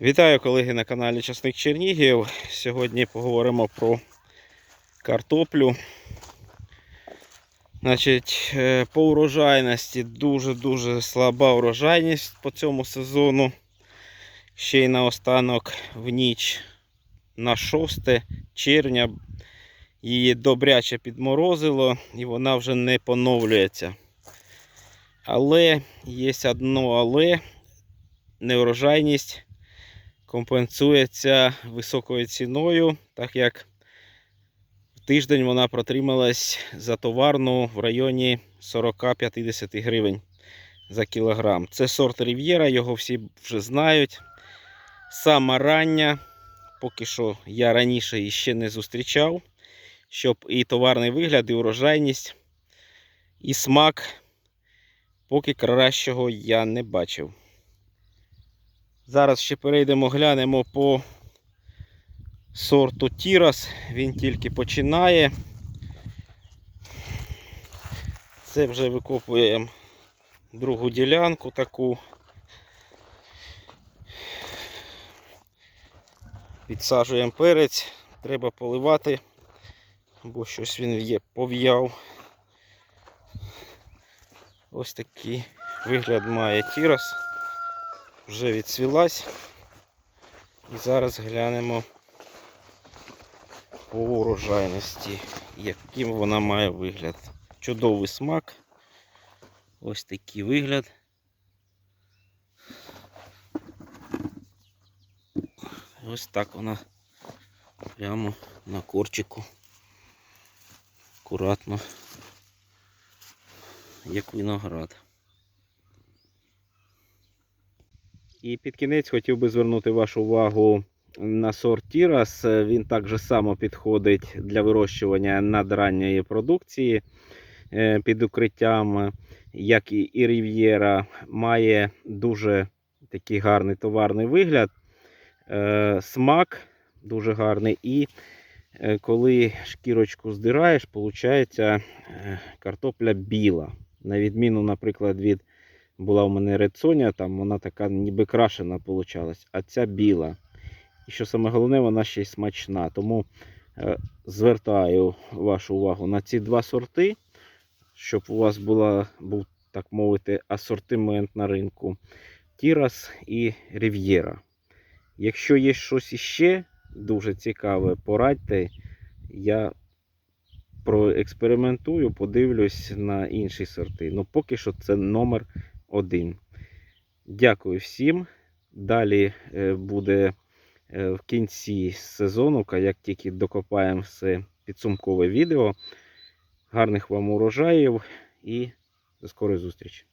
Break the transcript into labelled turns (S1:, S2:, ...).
S1: Вітаю колеги на каналі Часник Чернігів. Сьогодні поговоримо про картоплю. Значить, е, по урожайності дуже-дуже слаба урожайність по цьому сезону. Ще й наостанок в ніч на 6 червня її добряче підморозило і вона вже не поновлюється. Але є одно але неурожайність компенсується високою ціною, так як тиждень вона протрималась за товарну в районі 40-50 гривень за кілограм. Це сорт Рів'єра, його всі вже знають. Сама рання, поки що я раніше її ще не зустрічав, щоб і товарний вигляд, і урожайність, і смак, поки кращого я не бачив. Зараз ще перейдемо, глянемо по сорту Тірас. Він тільки починає. Це вже викопуємо другу ділянку таку. Підсаджуємо перець, треба поливати, бо щось він є пов'яв. Ось такий вигляд має Тірас вже відсвілась. І зараз глянемо по урожайності, яким вона має вигляд. Чудовий смак. Ось такий вигляд. Ось так вона прямо на корчику. Акуратно, як виноград. І під кінець хотів би звернути вашу увагу на сорт Тірас. Він так же само підходить для вирощування надранньої продукції е, під укриттям, як і Рів'єра, має дуже такий гарний товарний вигляд, Е, смак дуже гарний. І е, коли шкірочку здираєш, виходить картопля біла. На відміну, наприклад, від була у мене редсоня, там вона така ніби крашена получалась, а ця біла. І що саме головне, вона ще й смачна. Тому е, звертаю вашу увагу на ці два сорти, щоб у вас була, був, так мовити, асортимент на ринку. Тірас і Рів'єра. Якщо є щось іще дуже цікаве, порадьте. Я проекспериментую, подивлюсь на інші сорти. Ну, поки що це номер один. Дякую всім. Далі е, буде е, в кінці сезону, як тільки докопаємо все підсумкове відео. Гарних вам урожаїв і до скорої зустрічі!